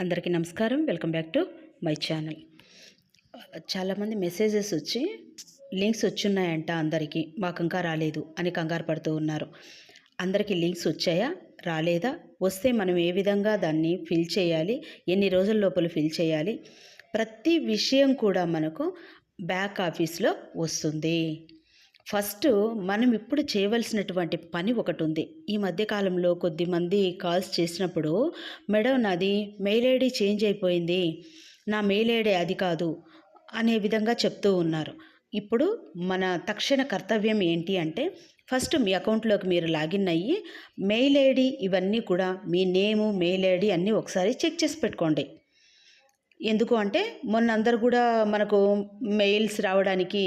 అందరికీ నమస్కారం. Welcome back to my channel. చాలామంది మెసేజెస్ వచ్చి లింక్స్ వచ్చున్నాయంట అందరికీ మాకు ఇంకా రాలేదు అని కంగారు పడుతూ ఉన్నారు. అందరికీ లింక్స్ వచ్చాయా? రాలేదా? వస్తే మనం ఏ విధంగా దాన్ని ఫిల్ చేయాలి? ఎన్ని రోజుల లోపల ఫిల్ చేయాలి? ప్రతి విషయం కూడా మనకు బ్యాక్ ఆఫీస్లో వస్తుంది. ఫస్ట్ మనం ఇప్పుడు చేయవలసినటువంటి పని ఒకటి ఉంది ఈ మధ్యకాలంలో కొద్దిమంది కాల్స్ చేసినప్పుడు మేడం నాది మెయిల్ ఐడి చేంజ్ అయిపోయింది. నా మెయిల్ ఐడి అది కాదు అనే విధంగా చెప్తూ ఉన్నారు. ఇప్పుడు మన తక్షణ కర్తవ్యం ఏంటి అంటే ఫస్ట్ మీ అకౌంట్లోకి మీరు లాగిన్ అయ్యి మెయిల్ ఐడి ఇవన్నీ కూడా మీ నేము మెయిల్ ఐడి అన్నీ ఒకసారి చెక్ చేసి పెట్టుకోండి. ఎందుకు అంటే మొన్న అందరు కూడా మనకు మెయిల్స్ రావడానికి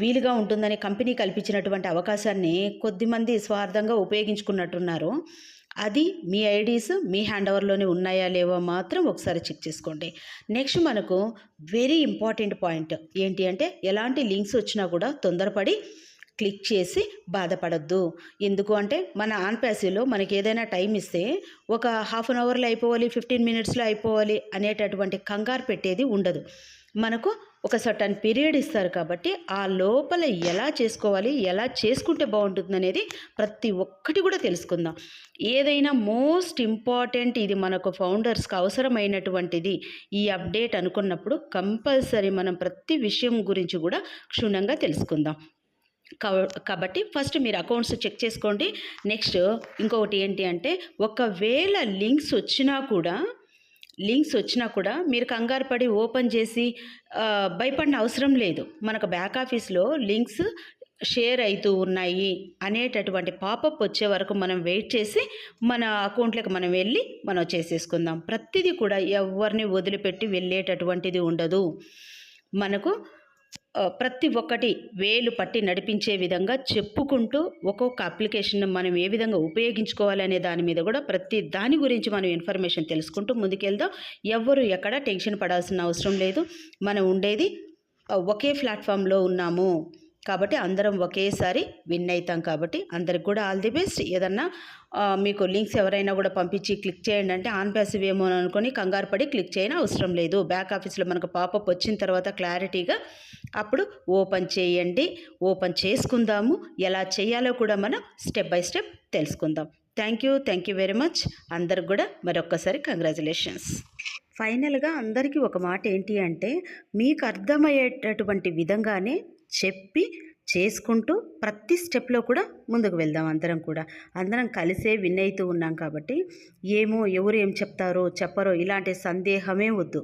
వీలుగా ఉంటుందని కంపెనీ కల్పించినటువంటి అవకాశాన్ని కొద్దిమంది స్వార్థంగా ఉపయోగించుకున్నట్టున్నారు. అది మీ ఐడీస్ మీ హ్యాండ్ ఓవర్లోనే ఉన్నాయా లేవో మాత్రం ఒకసారి చెక్ చేసుకోండి. నెక్స్ట్ మనకు వెరీ ఇంపార్టెంట్ పాయింట్ ఏంటి అంటే ఎలాంటి లింక్స్ వచ్చినా కూడా తొందరపడి క్లిక్ చేసి బాధపడద్దు. ఎందుకు అంటే మన ఆన్ ప్యాసీలో మనకి ఏదైనా టైం ఇస్తే ఒక హాఫ్ అన్ అవర్లో అయిపోవాలి ఫిఫ్టీన్ మినిట్స్లో అయిపోవాలి అనేటటువంటి కంగారు పెట్టేది ఉండదు. మనకు ఒక సర్టన్ పీరియడ్ ఇస్తారు కాబట్టి ఆ లోపల ఎలా చేసుకోవాలి ఎలా చేసుకుంటే బాగుంటుంది అనేది ప్రతి ఒక్కటి కూడా తెలుసుకుందాం. ఏదైనా మోస్ట్ ఇంపార్టెంట్ ఇది మనకు ఫౌండర్స్కి అవసరమైనటువంటిది ఈ అప్డేట్ అనుకున్నప్పుడు కంపల్సరీ మనం ప్రతి విషయం గురించి కూడా క్షుణ్ణంగా తెలుసుకుందాం. కా- కాబట్టి ఫస్ట్ మీరు అకౌంట్స్ చెక్ చేసుకోండి. నెక్స్ట్ ఇంకొకటి ఏంటి అంటే ఒకవేళ లింక్స్ వచ్చినా కూడా లింక్స్ వచ్చినా కూడా మీరు కంగారు పడి ఓపెన్ చేసి భయపడిన అవసరం లేదు. మనకు బ్యాక్ ఆఫీస్లో లింక్స్ షేర్ అవుతూ ఉన్నాయి అనేటటువంటి పాపప్ వచ్చే వరకు మనం వెయిట్ చేసి మన అకౌంట్లోకి మనం వెళ్ళి మనం చేసేసుకుందాం. ప్రతిదీ కూడా ఎవరిని వదిలిపెట్టి వెళ్ళేటటువంటిది ఉండదు. మనకు ప్రతి ఒక్కటి వేలు పట్టి నడిపించే విధంగా చెప్పుకుంటూ ఒక్కొక్క అప్లికేషన్ మనం ఏ విధంగా ఉపయోగించుకోవాలనే దాని మీద కూడా ప్రతి దాని గురించి మనం ఇన్ఫర్మేషన్ తెలుసుకుంటూ ముందుకెళ్దాం. ఎవ్వరు ఎక్కడ టెన్షన్ పడాల్సిన అవసరం లేదు. మనం ఉండేది ఒకే ప్లాట్ఫామ్లో ఉన్నాము. కాబట్టి అందరం ఒకేసారి విన్ అవుతాం కాబట్టి అందరికి కూడా ఆల్ ది బెస్ట్. ఏదన్నా మీకు లింక్స్ ఎవరైనా కూడా పంపించి క్లిక్ చేయండి అంటే ఆన్ ప్యాసివ్ ఏమో అనుకొని కంగారు పడి క్లిక్ చేయని అవసరం లేదు. బ్యాక్ ఆఫీస్లో మనకు పాపప్ వచ్చిన తర్వాత క్లారిటీగా అప్పుడు ఓపెన్ చేయండి. ఓపెన్ చేసుకుందాము. ఎలా చేయాలో కూడా మనం స్టెప్ బై స్టెప్ తెలుసుకుందాం. Thank you. Thank you very much. అందరికి కూడా మరొక్కసారి కంగ్రాచులేషన్స్. ఫైనల్గా అందరికీ ఒక మాట ఏంటి అంటే మీకు అర్థమయ్యేటటువంటి విధంగానే చెప్పి చేసుకుంటూ ప్రతి స్టెప్లో కూడా ముందుకు వెళ్దాం అందరం కూడా. అందరం కలిసే విన్ అవుతూ ఉన్నాం కాబట్టి ఏమో ఎవరు ఏం చెప్తారో చెప్పరో ఇలాంటి సందేహమే వద్దు.